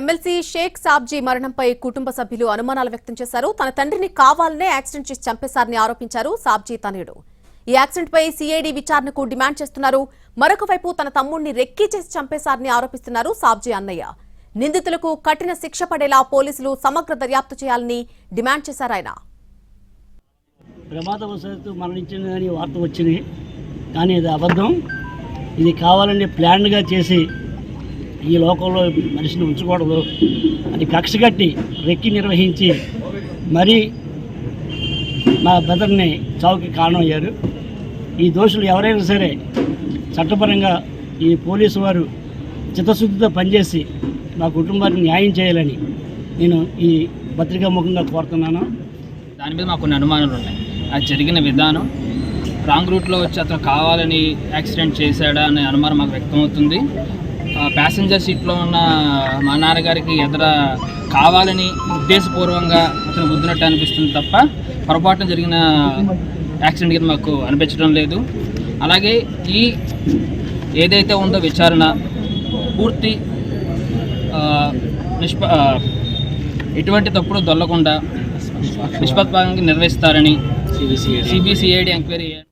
MLC Sheikh Sabji మరణంపై కుటుంబ సభ్యులు అనుమానాలు వ్యక్తం చేశారు. తన తండ్రిని కావాలనే యాక్సిడెంట్ చేసి చంపేశారని ఆరోపించారు సాబ్జీ తనయుడు. ఈ యాక్సిడెంట్ పై సిఐడి విచారణకు డిమాండ్ చేస్తున్నారు. మరొక వైపు తన తమ్ముడిని రెక్కీ చేసి చంపేశారని ఆరోపిస్తున్నారు సాబ్జీ అన్నయ్య. నిందితులకు కఠిన శిక్ష పడేలా పోలీసులు సమగ్ర దర్యాప్తు చేయాలని డిమాండ్ చేశారు ఆయన. ప్రమాదవశాత్తు మరణించిందని వార్త వచ్చింది. కానీ ఇది అబద్ధం. ఇది కావాలని ప్లాన్గా చేసి ఈ లోకంలో మనిషిని ఉంచకూడదు అని కక్ష కట్టి రెక్కి నిర్వహించి మరీ మా బ్రదర్ని చావుకి కారణమయ్యారు. ఈ దోషులు ఎవరైనా సరే చట్టపరంగా ఈ పోలీసు వారు చిత్తశుద్ధితో పనిచేసి మా కుటుంబానికి న్యాయం చేయాలని నేను ఈ పత్రికాముఖంగా కోరుతున్నాను. దాని మీద మాకు కొన్ని అనుమానాలు ఉన్నాయి. అది జరిగిన విధానం రాంగ్ రూట్లో వచ్చి అతను కావాలని యాక్సిడెంట్ చేశాడా అనే అనుమానం మాకు వ్యక్తమవుతుంది. ప్యాసింజర్ సీట్లో ఉన్న మా నాన్నగారికి ఎదుర కావాలని ఉద్దేశపూర్వకంగా అతను గుద్దినట్టు అనిపిస్తుంది తప్ప పొరపాటున జరిగిన యాక్సిడెంట్ కింద మాకు అనిపించడం లేదు. అలాగే ఈ ఏదైతే ఉందో విచారణ పూర్తి నిష్ప ఎటువంటి తప్పుడు దొల్లకుండా నిష్పత్తిగా నిర్వహిస్తారని సిబిసిఐడి ఎంక్వైరీ